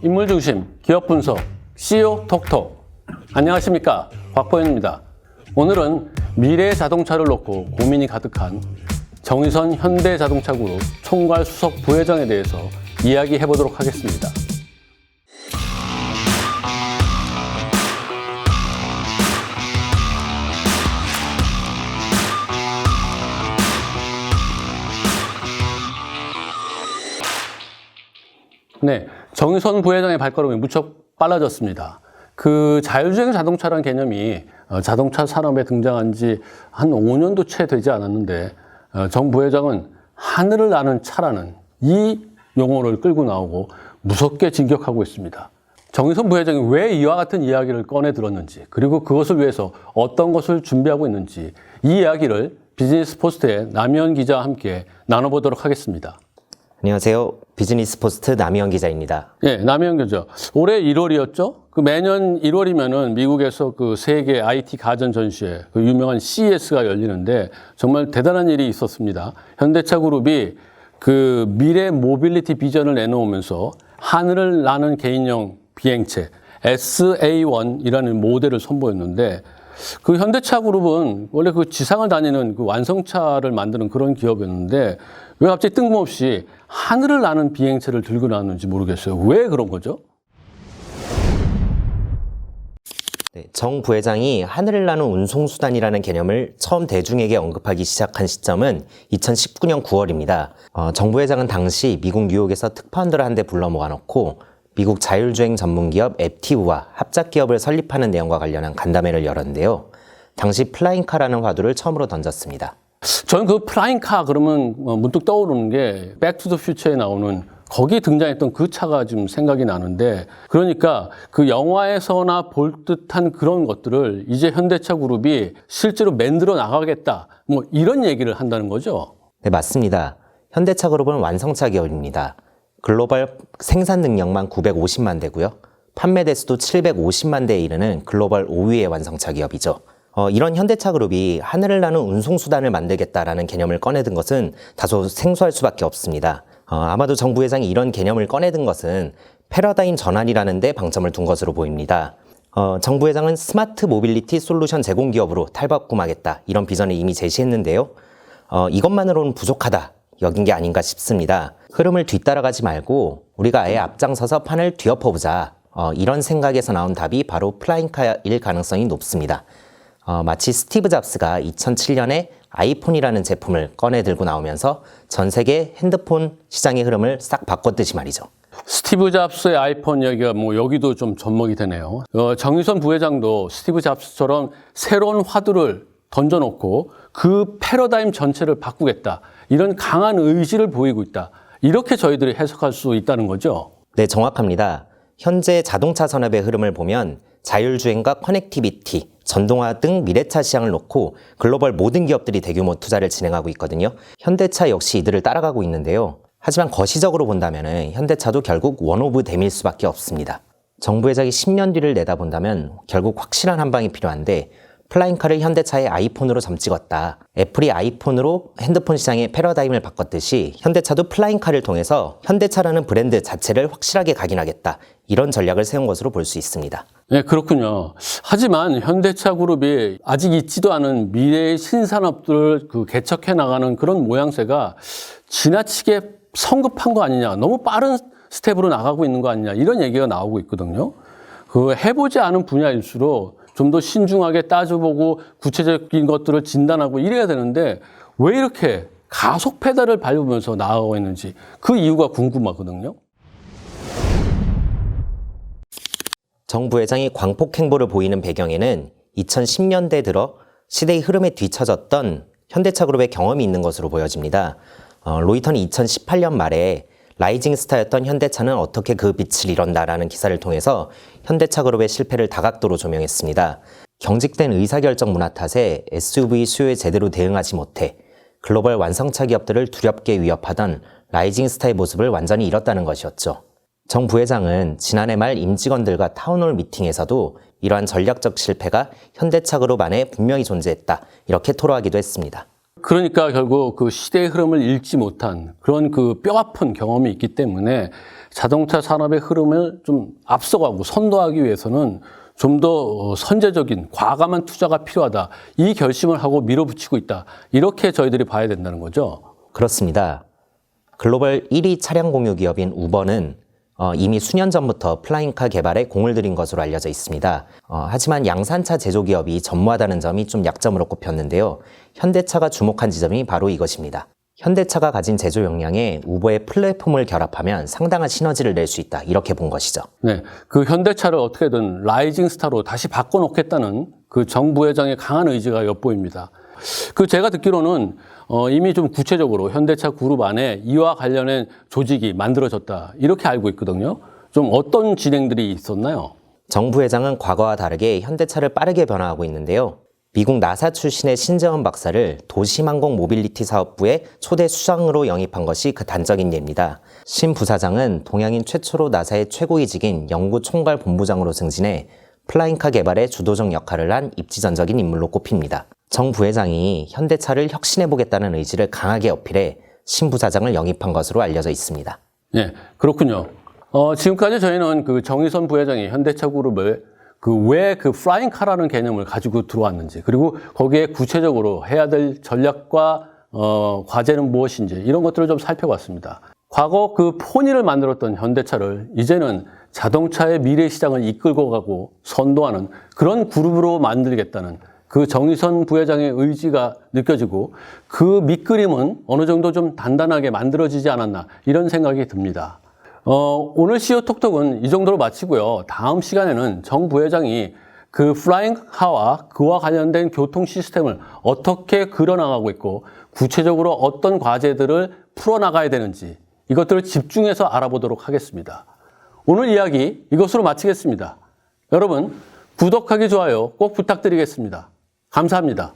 인물 중심 기업 분석 CEO 톡톡 안녕하십니까 곽보현입니다. 오늘은 미래 자동차를 놓고 고민이 가득한 정의선 현대자동차그룹 총괄 수석 부회장에 대해서 이야기해 보도록 하겠습니다. 네, 정의선 부회장의 발걸음이 무척 빨라졌습니다. 그 자율주행 자동차란 개념이 어, 자동차 산업에 등장한 지 한 5년도 채 되지 않았는데 어, 정 부회장은 하늘을 나는 차라는 이 용어를 끌고 나오고 무섭게 진격하고 있습니다. 정의선 부회장이 왜 이와 같은 이야기를 꺼내 들었는지 그리고 그것을 위해서 어떤 것을 준비하고 있는지 이 이야기를 비즈니스 포스트의 남현 기자와 함께 나눠보도록 하겠습니다. 안녕하세요. 비즈니스 포스트 남희영 기자입니다. 예, 남현 교죠. 올해 1월이었죠? 그 매년 1월이면은 미국에서 그 세계 IT 가전 전시회, 그 유명한 CES가 열리는데 정말 대단한 일이 있었습니다. 현대차 그룹이 그 미래 모빌리티 비전을 내놓으면서 하늘을 나는 개인용 비행체 SA1이라는 모델을 선보였는데 그 현대차 그룹은 원래 그 지상을 다니는 그 완성차를 만드는 그런 기업이었는데 왜 갑자기 뜬금없이 하늘을 나는 비행체를 들고 나왔는지 모르겠어요. 왜 그런 거죠? 네, 정 부회장이 하늘을 나는 운송수단이라는 개념을 처음 대중에게 언급하기 시작한 시점은 2019년 9월입니다. 어, 정 부회장은 당시 미국 뉴욕에서 특파원들을 한 대 불러 모아놓고 미국 자율주행 전문기업 앱티브와 합작기업을 설립하는 내용과 관련한 간담회를 열었는데요. 당시 플라잉카라는 화두를 처음으로 던졌습니다. 저는 그 플라잉카 그러면 어, 문득 떠오르는 게 백투더 퓨처에 나오는 거기 등장했던 그 차가 지금 생각이 나는데 그러니까 그 영화에서나 볼 듯한 그런 것들을 이제 현대차 그룹이 실제로 만들어 나가겠다 뭐 이런 얘기를 한다는 거죠. 네, 맞습니다. 현대차 그룹은 완성차 기업입니다. 글로벌 생산 능력만 950만 대고요. 판매 대수도 750만 대에 이르는 글로벌 5위의 완성차 기업이죠. 어, 이런 현대차 그룹이 하늘을 나는 운송수단을 만들겠다라는 개념을 꺼내든 것은 다소 생소할 수밖에 없습니다. 어, 아마도 정 부 회장이 이런 개념을 꺼내든 것은 패러다임 전환이라는 데 방점을 둔 것으로 보입니다. 어, 정 부 회장은 스마트 모빌리티 솔루션 제공 기업으로 탈바꿈하겠다 이런 비전을 이미 제시했는데요. 어, 이것만으로는 부족하다 여긴 게 아닌가 싶습니다. 흐름을 뒤따라가지 말고 우리가 아예 앞장서서 판을 뒤엎어보자. 어, 이런 생각에서 나온 답이 바로 플라잉카일 가능성이 높습니다. 어, 마치 스티브 잡스가 2007년에 아이폰이라는 제품을 꺼내 들고 나오면서 전 세계 핸드폰 시장의 흐름을 싹 바꿨듯이 말이죠. 스티브 잡스의 아이폰 이야기가 뭐 여기도 좀 접목이 되네요. 어, 정유선 부회장도 스티브 잡스처럼 새로운 화두를 던져놓고 그 패러다임 전체를 바꾸겠다. 이런 강한 의지를 보이고 있다. 이렇게 저희들이 해석할 수 있다는 거죠. 네, 정확합니다. 현재 자동차 산업의 흐름을 보면 자율주행과 커넥티비티, 전동화 등 미래차 시장을 놓고 글로벌 모든 기업들이 대규모 투자를 진행하고 있거든요. 현대차 역시 이들을 따라가고 있는데요. 하지만 거시적으로 본다면 현대차도 결국 원오브 댐일 수밖에 없습니다. 정부 회장이 10년 뒤를 내다본다면 결국 확실한 한 방이 필요한데 플라잉카를 현대차의 아이폰으로 점찍었다. 애플이 아이폰으로 핸드폰 시장의 패러다임을 바꿨듯이 현대차도 플라잉카를 통해서 현대차라는 브랜드 자체를 확실하게 각인하겠다. 이런 전략을 세운 것으로 볼 수 있습니다. 네, 그렇군요. 하지만 현대차 그룹이 아직 있지도 않은 미래의 신산업들을 그 개척해 나가는 그런 모양새가 지나치게 성급한 거 아니냐, 너무 빠른 스텝으로 나가고 있는 거 아니냐, 이런 얘기가 나오고 있거든요. 그 해보지 않은 분야일수록 좀 더 신중하게 따져보고 구체적인 것들을 진단하고 이래야 되는데 왜 이렇게 가속 페달을 밟으면서 나아가고 있는지 그 이유가 궁금하거든요. 정 부 회장이 광폭 행보를 보이는 배경에는 2010년대 들어 시대의 흐름에 뒤처졌던 현대차 그룹의 경험이 있는 것으로 보여집니다. 어, 로이터는 2018년 말에 라이징 스타였던 현대차는 어떻게 그 빛을 잃었나라는 기사를 통해서 현대차 그룹의 실패를 다각도로 조명했습니다. 경직된 의사결정 문화 탓에 SUV 수요에 제대로 대응하지 못해 글로벌 완성차 기업들을 두렵게 위협하던 라이징 스타의 모습을 완전히 잃었다는 것이었죠. 정 부회장은 지난해 말 임직원들과 타운홀 미팅에서도 이러한 전략적 실패가 현대차 그룹 안에 분명히 존재했다. 이렇게 토로하기도 했습니다. 그러니까 결국 그 시대의 흐름을 읽지 못한 그런 그 뼈아픈 경험이 있기 때문에 자동차 산업의 흐름을 좀 앞서가고 선도하기 위해서는 좀 더 선제적인 과감한 투자가 필요하다. 이 결심을 하고 밀어붙이고 있다. 이렇게 저희들이 봐야 된다는 거죠. 그렇습니다. 글로벌 1위 차량 공유 기업인 우버는 어, 이미 수년 전부터 플라잉카 개발에 공을 들인 것으로 알려져 있습니다. 어, 하지만 양산차 제조 기업이 전무하다는 점이 좀 약점으로 꼽혔는데요. 현대차가 주목한 지점이 바로 이것입니다. 현대차가 가진 제조 역량에 우버의 플랫폼을 결합하면 상당한 시너지를 낼 수 있다. 이렇게 본 것이죠. 네. 그 현대차를 어떻게든 라이징 스타로 다시 바꿔놓겠다는 그 정 부회장의 강한 의지가 엿보입니다. 그 제가 듣기로는 어, 이미 좀 구체적으로 현대차 그룹 안에 이와 관련된 조직이 만들어졌다. 이렇게 알고 있거든요. 좀 어떤 진행들이 있었나요? 정 부 회장은 과거와 다르게 현대차를 빠르게 변화하고 있는데요. 미국 나사 출신의 신재원 박사를 도시망공 모빌리티 사업부의 초대 수장으로 영입한 것이 그 단적인 예입니다. 신 부사장은 동양인 최초로 나사의 최고위직인 연구 총괄 본부장으로 승진해 플라잉카 개발의 주도적 역할을 한 입지전적인 인물로 꼽힙니다. 정 부회장이 현대차를 혁신해보겠다는 의지를 강하게 어필해 신 부사장을 영입한 것으로 알려져 있습니다. 예, 그렇군요. 어, 지금까지 저희는 그 정의선 부회장이 현대차 그룹을 그왜그 개념을 가지고 들어왔는지 그리고 거기에 구체적으로 해야 될 전략과 어, 과제는 무엇인지 이런 것들을 좀 살펴봤습니다. 과거 그 포니를 만들었던 현대차를 이제는 자동차의 미래 시장을 이끌고 가고 선도하는 그런 그룹으로 만들겠다는 그 정의선 부회장의 의지가 느껴지고 그 밑그림은 어느 정도 좀 단단하게 만들어지지 않았나 이런 생각이 듭니다. 어, 오늘 CEO 톡톡은 이 정도로 마치고요. 다음 시간에는 정 부회장이 그 플라잉 하와 그와 관련된 교통 시스템을 어떻게 그려나가고 있고 구체적으로 어떤 과제들을 풀어나가야 되는지 이것들을 집중해서 알아보도록 하겠습니다. 오늘 이야기 이것으로 마치겠습니다. 여러분 구독하기 좋아요 꼭 부탁드리겠습니다. 감사합니다.